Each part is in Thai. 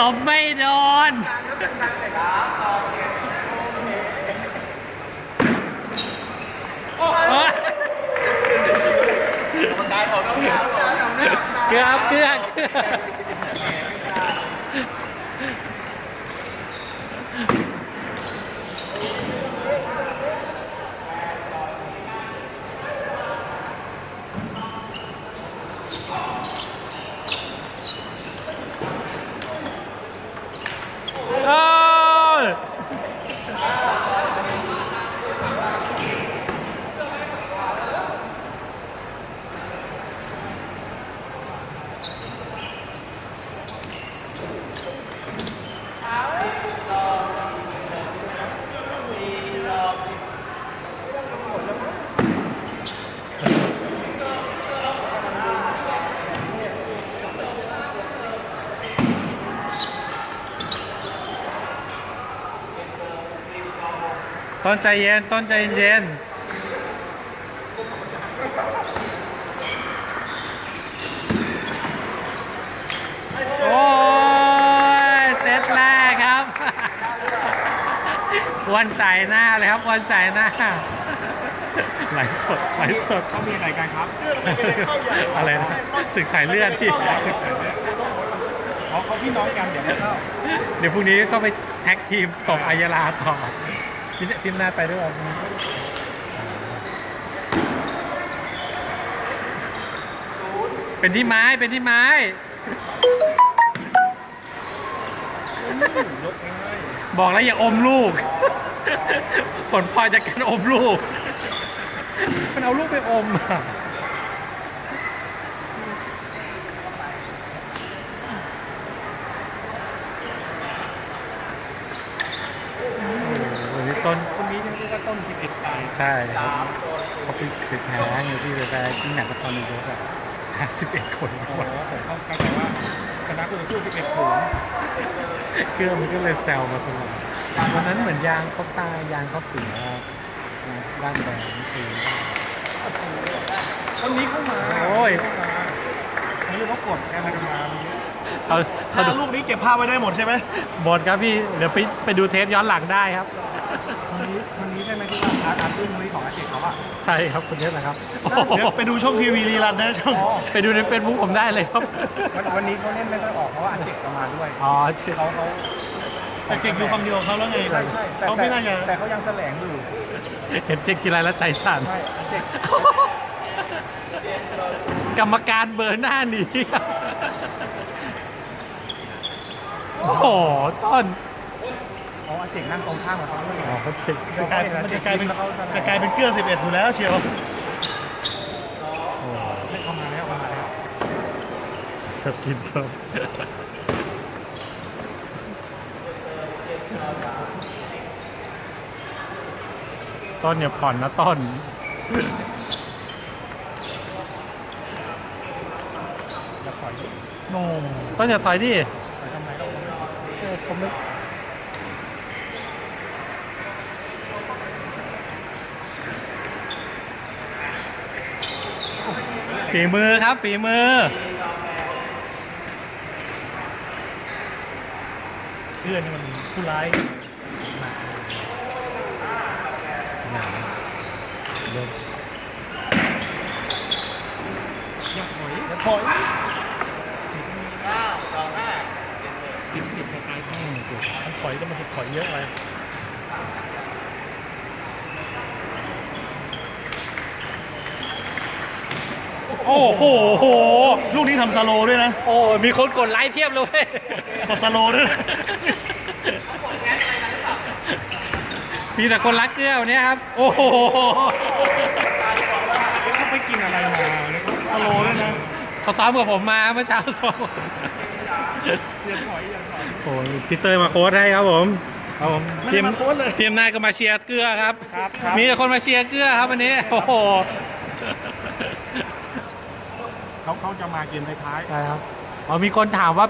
ตบไม่โดนโอ้ยเกือบเกือบเกือบโอ้ย ต้นใจเย็น ต้นใจเย็นโอ้ยเซตแรกครับ วันใส่หน้าเลยครับ วันใส่หน้าไหลฟ์สดไหลฟ์สดเขามีอะไรกันครับอะไรนะศึกสายเลือดพี่อ๋อเขาพี่น้องกันเดี๋ยวไม่เข้าเดี๋ยวพรุ่งนี้ก็ไปแท็กทีมตกอายาลาต่อ พี่พี่หน้าไปด้วยเหรอเป็นที่ไม้เป็นที่ไม้ยกง่ายบอกแล้วอย่าอมลูก ผลพลอยจากการอมลูก มันเอาลูกไปอมอะโอ้โหวันนี้ต้น คนนี้ยังเรีย กว่าต้นสิบเอ็ดตายใช่ครับเขาไปไปแพ้ไงที่ไปแพ้ที่หนักกว่าตอนนี้เยอะอะห้าสิบเอ็ดคนโอ้โหผมเข้าใจว่าคณะคุณสู้สิบเอ็ดศูนย์เครื่องมันก็เลยแซวมาตลอดวันนั้นเหมือนยางเขาตายยางเขาเสียด้านแดงนี่คือคนนี้เข้ามาโอ้ยเขาเรียกว่ากดแค่มันมาเขาเขาถ้าดูลูกนี้เก็บภาพไว้ได้หมดใช่ไหมบทครับพี่ เดี๋ยวไปไปดูเทปย้อนหลังได้ครับ คนนี้คนนี้ใช่ไหมที่ว่าอาร์ตอาร์ตตุ้นคนนี้ของอาเจกเขาอะใช่ครับคุณเทปนะครับโอ้โหเดี๋ยวไปดูช่องทีวีรีรันนะช่องไปดูในเฟซบุ๊กผมได้เลยครับวันนี้เขาเล่นไม่ค่อยออกเพราะว่าอาเจกเขามาด้วยอ๋อเขาเขาแต่เก่งอยู่ฝั่งเดียวกับเขาแล้วไงใช่ใช่แต่เขาไม่น่าจะแต่เขายังแสลงอยู่เห็นเจ๊กกีไรแล้วใจสั่นใช่อาเจกกรรมการเบอร์หน้าหนีครับโอ้โหต้น อ๋ออาเจกนั่งตรงข้ามกับเขาเลยอ๋อเขาเช็คจะกลายเป็นมันจะกลายเป็นจะกลายเป็นเกลือสิบเอ็ดอยู่แล้วเชียวให้เขามาแล้วเขามาแล้วเสิร์ฟกินเพิ่มต้นเนี่ยผ่อนนะต้นจะปล่อยโน่ต้นอย่าถอยดิปล่อยทำไมเราเออผมไม่ ฝีมือครับ ฝีมือ เพื่อนนี่มันผู้ร้ายอย่าถอยอย่าถอยติดติดในกายแห้งสิมันถอยก็มันจะถอยเยอะไป โอ้โห ลูกนี้ทำสโลว์ด้วยนะ โอ้มีคนกดไลค์เพียบเลยเว้ย กดสโลว์ด้วยนะมีแต่คนรักเกลือวันนี้ครับ โอ้โหเขาไปกินอะไรมาเนี่ยเขาสโลว์ด้วยนะเขาซ้อมกับผมมาเมื่อเช้าซ้อมอย่าถอยอย่าถอยโอ้ยพี่เตยมาโค้ดให้ครับผมครับผมไม่ทีได้มมาโค้ชเลย ทีมนายก็มาเชียร์เกลือครับ ครับครับ มีแต่คนมาเชียร์เกลือครับวันนี้ โอ้โห เขาเขาจะมาเกมท้ายใช่ครับอ๋อมีคนถามว่า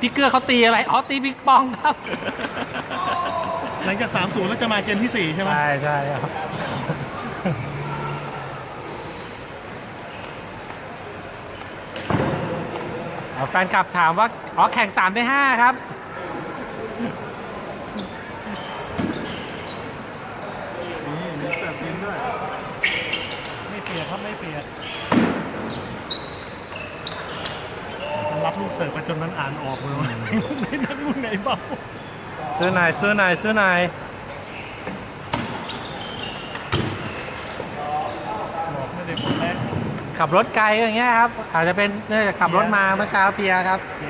พี่เกื้อเขาตีอะไรอ๋อตีบิ๊กปองครับหลังจากสามศูนย์แล้วจะมาเกมที่สี่ใช่ไหม ใช่ใช่ครับแฟนกลับถามว่า อ๋อ แข่งสา3ได้าครับ นี่มีเสิร์ฟบินด้วย ไม่เปียกครับ ไม่เปียก รับลูกเสิร์ฟไปจนมันอ่านออกเลยว่าในหนักลูกไหนเบาซื้อหน่อยซื้อหน่อยซื้อหน่อยบอกไม่ได้ผลแรกขับรถไกลอย่างเงี้ยครับอาจจะเป็นเนื่องจากขับรถมาเมื่อเช้าเพียครับเ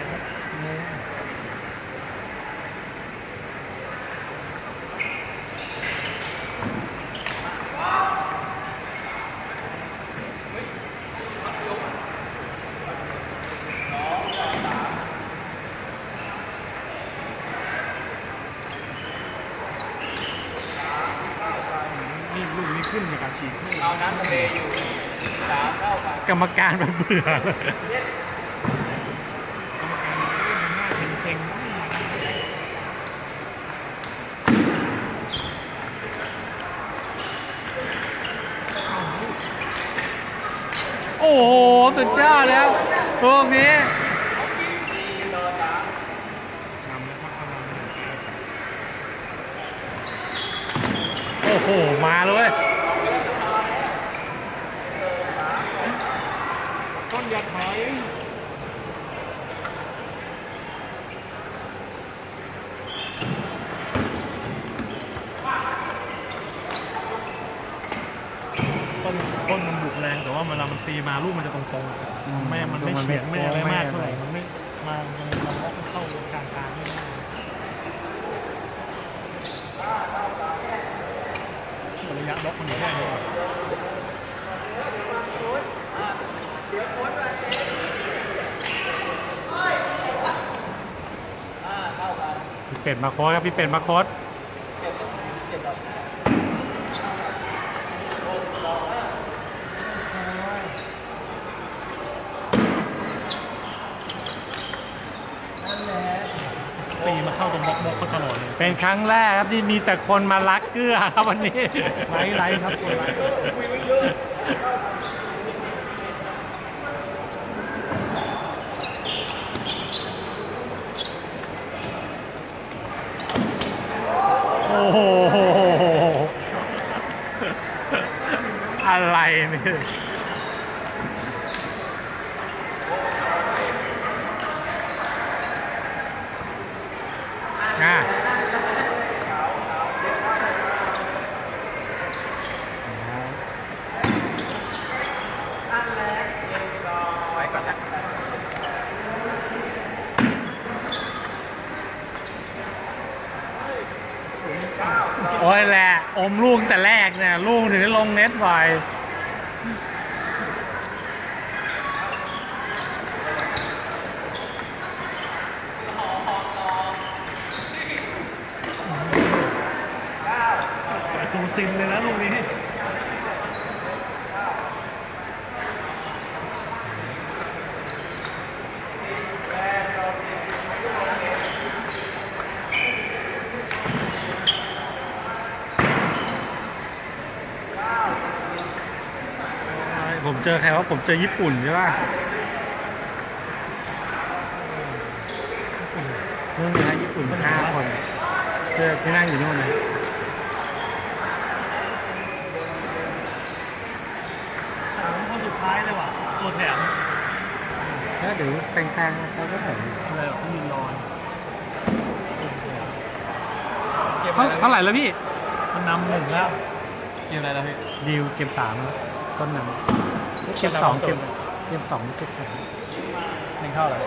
กียนลูกนี้ขึ้นในาวน้ำทะเลอยู่สาเท่ากันกรรมการมันเบื่อโอ้โห สุดยอดแล้วพวงนี้โอ้โห มาเลยเว้ย ต้น อย่าถอยต้นต้นมันบุกแรงแต่ว่าเวลามันตีมาลูกมันจะตรงๆแม่มันไม่เฉียงไม่อะไรมากเท่าไหร่มันไม่มามันมันล็อกเข้ากลางกลางไม่ได้ระยะล็อกมันอยู่แค่นี้ พี่เป็ดมาโค้ดครับพี่เป็ดมาโค้ดตีมาเข้าตรงบล็อกบล็อกเขาตลอดเลยเป็นครั้งแรกครับที่มีแต่คนมารักเกลือครับวันนี้ ไลท์ไลท์ครับคนไลท์ อะไรเนี่ยอะ โอ้ยแหละ อมลูกแต่แรกเนี่ยลูกถึงได้ลงเน็ตบ่อยซูซินเลยนะลูกนี้ ผมเจอใครว่าผมเจอญี่ปุ่นใช่ป่ะนู่นนะฮะญี่ปุ่นห้าคน เสื้อที่นั่งอยู่นู่นนะแต่ผมคนสุดท้ายเลยว่ะ ตัวแถมแล้วเดี๋ยวแซงๆเขาก็แบบอะไรแบบมีนอนเท่าเท่าไหร่แล้วพี่ มันนำหนึ่งแล้ว เกมอะไรแล้วพี่ ดิวเกมสามแล้วต้นนำ เกมสองเกมเกมสองเกมสามหนึ่งเท่าไหร่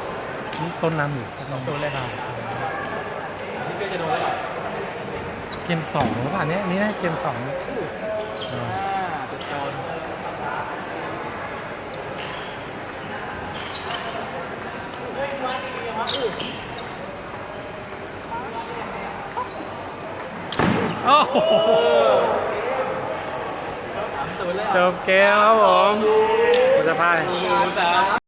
นี่ต้นนำอยู่ตัวเลขอะไรพี่ก็จะโดนแล้วเกมสองหรือเปล่าเนี่ยนี่นะเกมสองอ่าอ่าจะโดนโอ้โหสามตัวแล้วจบเกมครับผมจะพายสาม